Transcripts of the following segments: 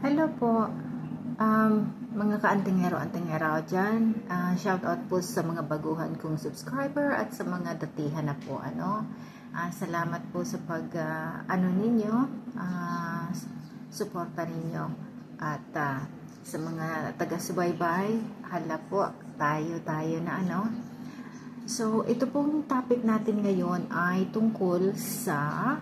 Hello po. Um, mga kaantingero-antingero dyan. Uh, shout out po sa mga baguhan kong subscriber at sa mga datihan na po. Ano? Ah, salamat po sa pag ah, ano ninyo, ah, suporta ninyo. At ah, sa mga taga-subaybay, hala po, tayo-tayo na ano. So, ito pong topic natin ngayon ay tungkol sa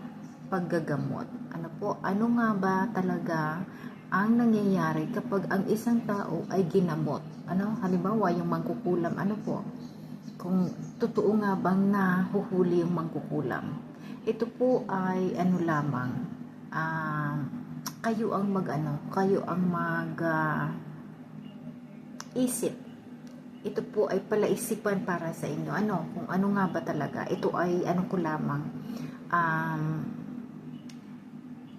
paggagamot. Ano po, ano nga ba talaga ang nangyayari kapag ang isang tao ay ginamot? Ano, halimbawa yung mangkukulam, ano po? Kung totoo nga bang nahuhuli yung mangkukulam. Ito po ay ano lamang, ah, kayo ang mag ano, kayo ang mag ah, isip ito po ay palaisipan para sa inyo. Ano, kung ano nga ba talaga. Ito ay ano ko lamang um,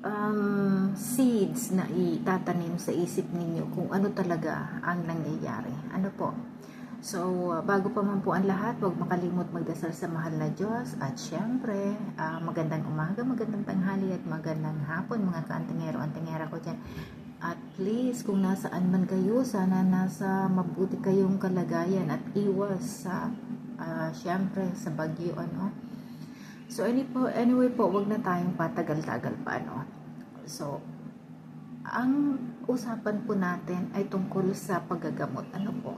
um, seeds na itatanim sa isip ninyo kung ano talaga ang nangyayari. Ano po? So, uh, bago pa man po ang lahat, huwag makalimot magdasal sa mahal na Diyos. At syempre, uh, magandang umaga, magandang tanghali at magandang hapon mga kaantingero-antingera ko dyan. At please, kung nasaan man kayo, sana nasa mabuti kayong kalagayan at iwas sa, uh, syempre, sa bagyo, ano. So, any po, anyway po, wag na tayong patagal-tagal pa, ano. So, ang usapan po natin ay tungkol sa paggagamot, ano po.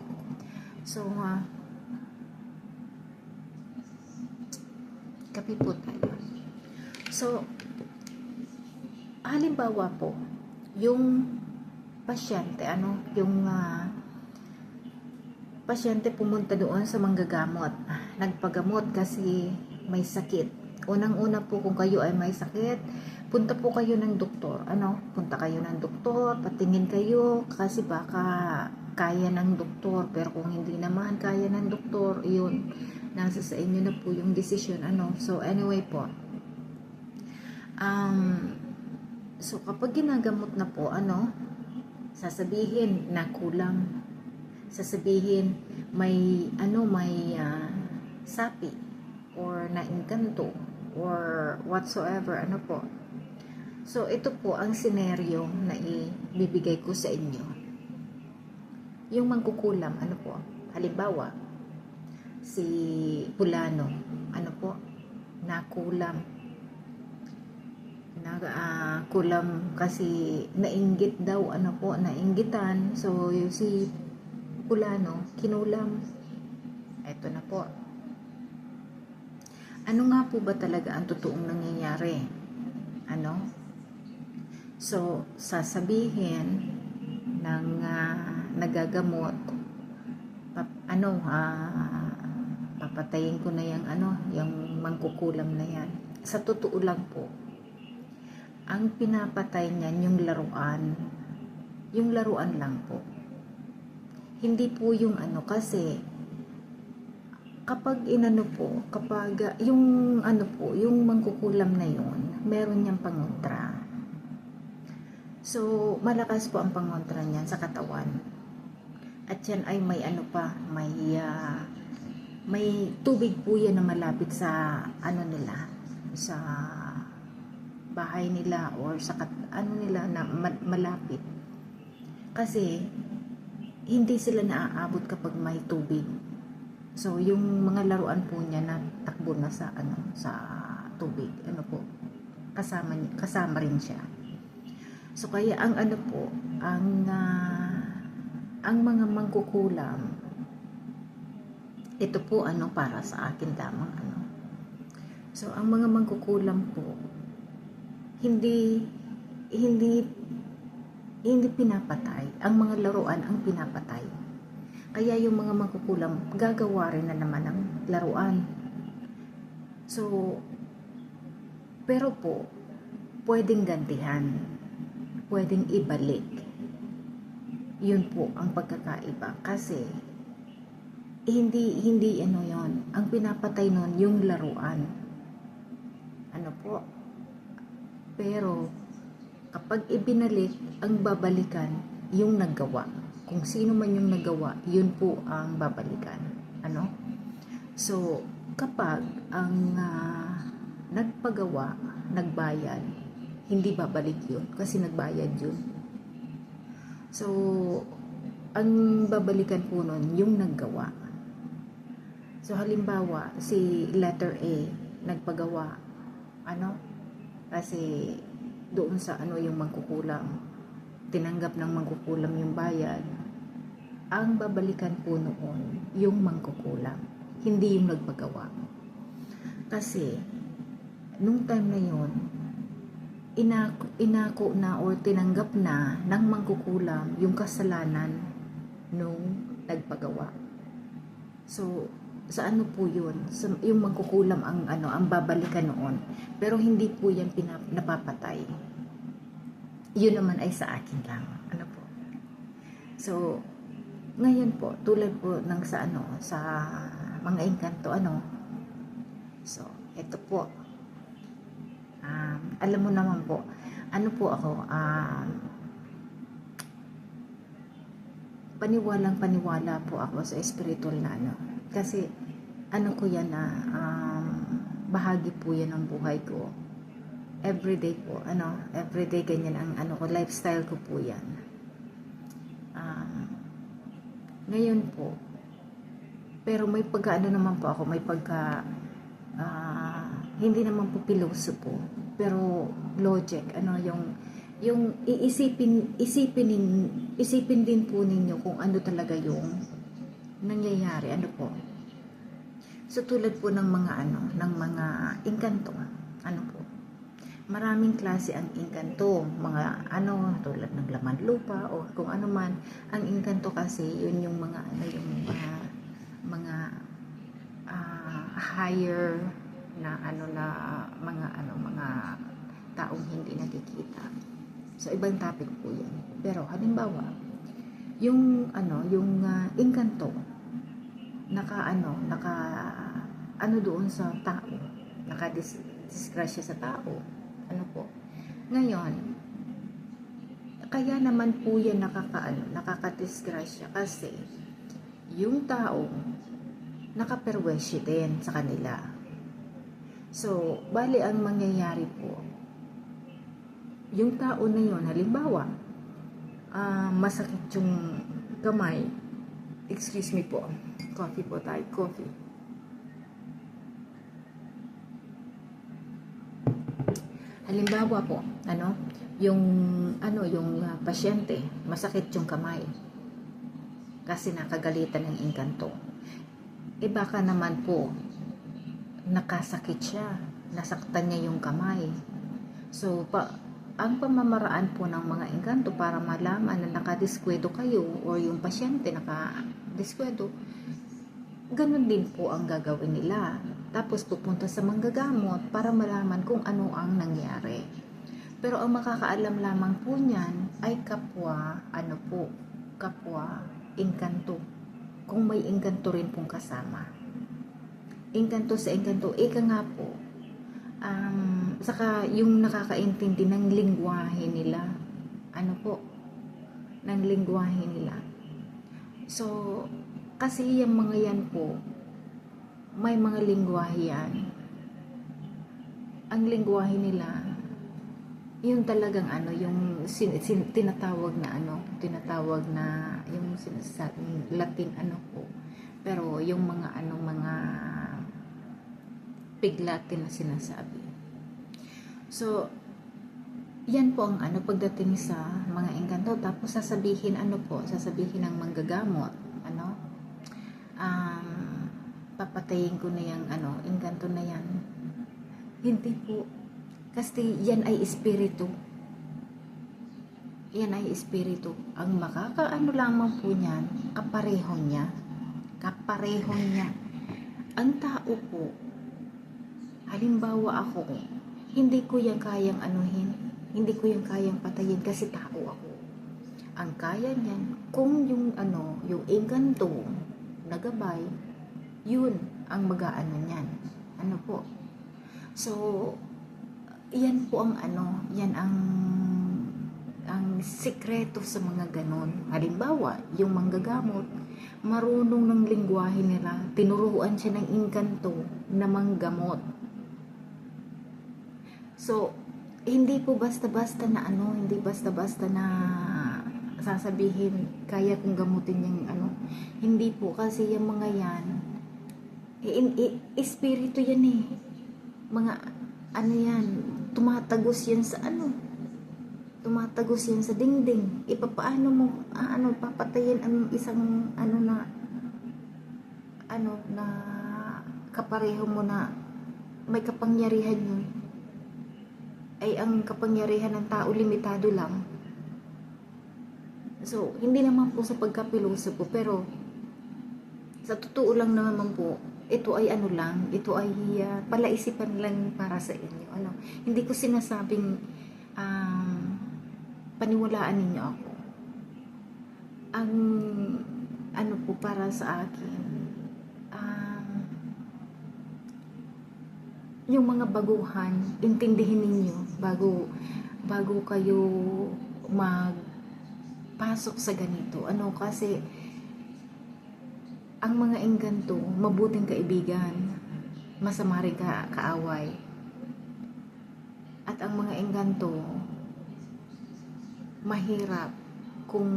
So, uh, kape po tayo. So, halimbawa po, yung pasyente, ano, yung uh, pasyente pumunta doon sa manggagamot. Nagpagamot kasi may sakit. Unang-una po kung kayo ay may sakit, punta po kayo ng doktor. Ano? Punta kayo ng doktor, patingin kayo kasi baka kaya ng doktor. Pero kung hindi naman kaya ng doktor, yun, nasa sa inyo na po yung decision. Ano? So, anyway po. Um, So, kapag ginagamot na po, ano, sasabihin na kulang. Sasabihin may, ano, may uh, sapi or nainkanto or whatsoever, ano po. So, ito po ang senaryo na ibibigay ko sa inyo. Yung mangkukulam, ano po, halimbawa, si Pulano, ano po, nakulam. Na uh, kulam kasi nainggit daw ano po? Nainggitan. So si kulano kinulam. Eto na po ano nga po ba talaga ang totoong nangyayari ano so sasabihin ng uh, nagagamot pap, ano uh, papatayin ko na yung ano yung mangkukulam na yan sa totoo lang po ang pinapatay niyan yung laruan. Yung laruan lang po. Hindi po yung ano kasi kapag inano po, kapag yung ano po, yung mangkukulam na yun, meron niyang pangontra. So, malakas po ang pangontra niyan sa katawan. At yan ay may ano pa, may uh, may tubig po yan na malapit sa ano nila, sa bahay nila or sa kat, ano nila na malapit. Kasi hindi sila naaabot kapag may tubig. So yung mga laruan po niya na takbo na sa ano sa tubig, ano po. Kasama kasama rin siya. So kaya ang ano po, ang uh, ang mga mangkukulam ito po ano para sa akin lamang ano. So ang mga mangkukulam po hindi hindi hindi pinapatay. Ang mga laruan ang pinapatay. Kaya yung mga magkukulam, gagawa rin na naman ng laruan. So, pero po, pwedeng gantihan. Pwedeng ibalik. Yun po ang pagkakaiba. Kasi, hindi, hindi ano yon Ang pinapatay nun, yung laruan. Ano po? Pero, kapag ibinalik, ang babalikan, yung naggawa. Kung sino man yung nagawa, yun po ang babalikan. Ano? So, kapag ang uh, nagpagawa, nagbayad, hindi babalik yun kasi nagbayad yun. So, ang babalikan po nun, yung naggawa. So, halimbawa, si letter A, nagpagawa. Ano? Kasi, doon sa ano yung mangkukulam. Tinanggap ng mangkukulam yung bayad. Ang babalikan po noon, yung mangkukulam. Hindi yung nagpagawa. Kasi, nung time na yon inako, inako na or tinanggap na ng mangkukulam yung kasalanan nung nagpagawa. So, sa ano po yun? Sa, yung mangkukulam ang ano ang babalikan noon. Pero hindi po yan pinap, napapatay. Yun naman ay sa akin lang. Ano po? So, ngayon po, tulad po ng sa ano, sa mga engkanto, ano, So, ito po. Um, alam mo naman po, ano po ako, um, paniwalang paniwala po ako sa spiritual na ano. Kasi, ano ko yan na, um, bahagi po yan ng buhay ko. Everyday po, ano, everyday ganyan ang ano ko, lifestyle ko po yan. Um, ngayon po, pero may pagka ano naman po ako, may pagka ah, hindi naman po piloso po pero logic ano yung yung iisipin isipin nin, isipin din po ninyo kung ano talaga yung nangyayari ano po. So tulad po ng mga ano ng mga engkanto ano po maraming klase ang engkanto mga ano tulad ng laman lupa o kung ano man ang engkanto kasi yun yung mga ano yung mga mga ah, higher na ano na mga ano mga taong hindi nakikita. So ibang topic po 'yan. Pero halimbawa, yung ano, yung uh, engkanto naka ano, naka ano doon sa tao, naka disgrasya sa tao. Ano po? Ngayon, kaya naman po yan nakakaano, nakakadisgrasya kasi yung tao nakaperwesyo din sa kanila. So, bali ang mangyayari po, yung tao na yun, halimbawa, ah, masakit yung kamay, excuse me po, coffee po tayo, coffee. Halimbawa po, ano, yung ano, yung ah, pasyente, masakit yung kamay. Kasi nakagalitan ng engkanto eh baka naman po nakasakit siya nasaktan niya yung kamay. So pa, ang pamamaraan po ng mga engkanto para malaman na nakadiskwedo kayo or yung pasyente nakadiskwedo ganun din po ang gagawin nila. Tapos pupunta sa manggagamot para malaman kung ano ang nangyari. Pero ang makakaalam lamang po niyan ay kapwa ano po kapwa engkanto. Kung may engkanto rin pong kasama. Engkanto sa engkanto, ika nga po, um, saka yung nakakaintindi ng lingwahe nila, ano po, ng lingwahe nila. So, kasi yung mga yan po, may mga lingwahe yan. Ang lingwahe nila, yung talagang ano, yung sin, sin, tinatawag na ano, tinatawag na yung sinasabing Latin ano po. Pero yung mga ano, mga pig Latin na sinasabi. So, yan po ang ano pagdating sa mga engkanto. Tapos sasabihin ano po, sasabihin ng manggagamot, ano, um, papatayin ko na yung ano, engkanto na yan. Hindi po, kasi yan ay espiritu. Yan ay espiritu. Ang makakaano lamang po niyan, kapareho niya. Kapareho niya. Ang tao po, halimbawa ako, hindi ko yan kayang anuhin. Hindi ko yan kayang patayin kasi tao ako. Ang kaya niyan, kung yung ano, yung engkanto, nagabay, yun ang mag-aano niyan. Ano po? So, yan po ang ano, yan ang ang sikreto sa mga ganon. Halimbawa, yung manggagamot, marunong ng lingwahe nila, tinuruan siya ng inkanto na manggamot. So, hindi po basta-basta na ano, hindi basta-basta na sasabihin, kaya kong gamutin yung ano. Hindi po, kasi yung mga yan, eh, i- espiritu yan eh. Mga, ano yan, tumatagos yan sa ano. Tumatagos yan sa dingding. Ipapaano mo, ah, ano, papatayin ang isang, ano na, ano, na kapareho mo na may kapangyarihan yun. Ay, ang kapangyarihan ng tao limitado lang. So, hindi naman po sa pagkapiloso po, pero sa totoo lang naman po, ito ay ano lang, ito ay ah, palaisipan lang para sa inyo. Ano, hindi ko sinasabing um, paniwalaan ninyo ako. Ang ano po para sa akin, um, yung mga baguhan, intindihin ninyo bago bago kayo magpasok sa ganito. Ano kasi ang mga engganto, mabuting kaibigan, masama rin ka, kaaway. At ang mga engganto, mahirap kung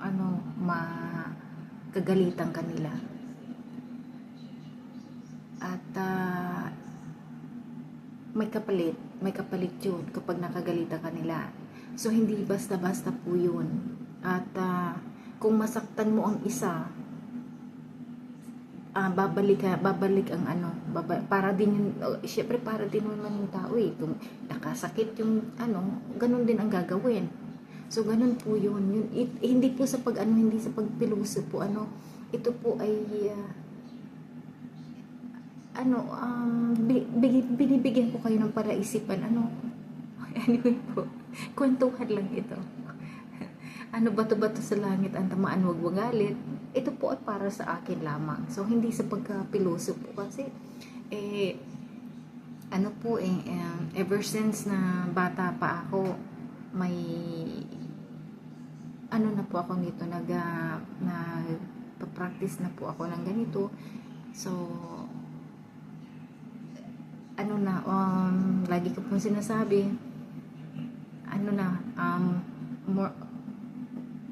ano, makagalitan kanila. At ah, may kapalit, may kapalit yun kapag nakagalitan kanila. So, hindi basta-basta po yun. At ah, kung masaktan mo ang isa, ah babalik ka, babalik ang ano, baba, para din yung, oh, syempre para din naman yung tao eh, kung nakasakit yung ano, ganun din ang gagawin. So, ganun po yun. yun it- hindi po sa pag, ano, hindi sa pagpiluso po, ano, ito po ay, ah, ano, um, bi- bi- binibigyan ko kayo ng paraisipan, ano, anyway po, kwentuhan lang ito. Ano bato-bato sa langit? Ang tamaan wag magalit ito po ay para sa akin lamang. So hindi sa pagkapiloso po kasi eh ano po eh um, ever since na bata pa ako may ano na po ako nito nag uh, practice na po ako ng ganito. So ano na um, lagi ko pong sinasabi ano na um, more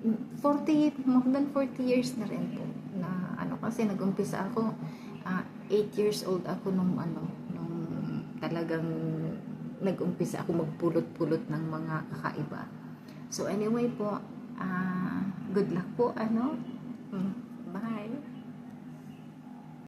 40 more than 40 years na rin po na ano kasi nag-umpisa ako 8 years old ako nung ano nung talagang nag-umpisa ako magpulot-pulot ng mga kakaiba so anyway po ah, good luck po ano Mm.